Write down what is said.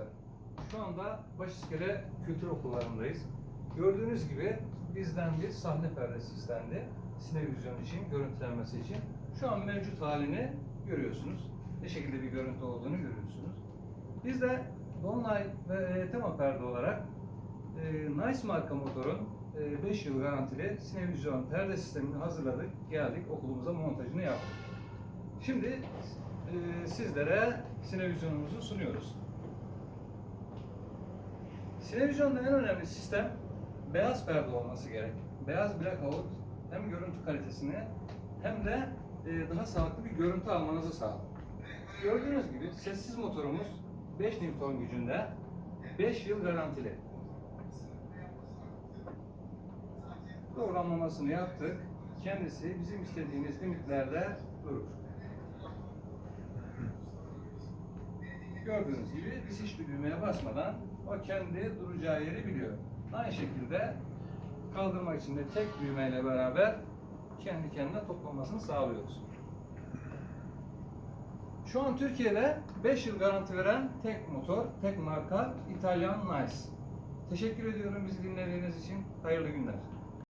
arkadaşlar, şu anda Başiskele Kültür Okullarındayız. Gördüğünüz gibi bizden bir sahne perdesi istendi. Sinevizyon için, görüntülenmesi için. Şu an mevcut halini görüyorsunuz. Ne şekilde bir görüntü olduğunu görüyorsunuz. Biz de Dolunay ve e, tema perde olarak e, Nice marka motorun 5 yıl garantili sinevizyon perde sistemini hazırladık. Geldik okulumuza montajını yaptık. Şimdi e, sizlere sinevizyonumuzu sunuyoruz. Sinevizyonda en önemli sistem beyaz perde olması gerek. Beyaz blackout hem görüntü kalitesini hem de e, daha sağlıklı bir görüntü almanızı sağlar. Gördüğünüz gibi sessiz motorumuz 5 Newton gücünde 5 yıl garantili. Programlamasını yaptık. Kendisi bizim istediğimiz limitlerde durur. Gördüğünüz gibi biz hiçbir düğmeye basmadan o kendi duracağı yeri biliyor. Aynı şekilde kaldırmak için de tek düğmeyle beraber kendi kendine toplamasını sağlıyoruz. Şu an Türkiye'de 5 yıl garanti veren tek motor, tek marka İtalyan Nice. Teşekkür ediyorum bizi dinlediğiniz için. Hayırlı günler.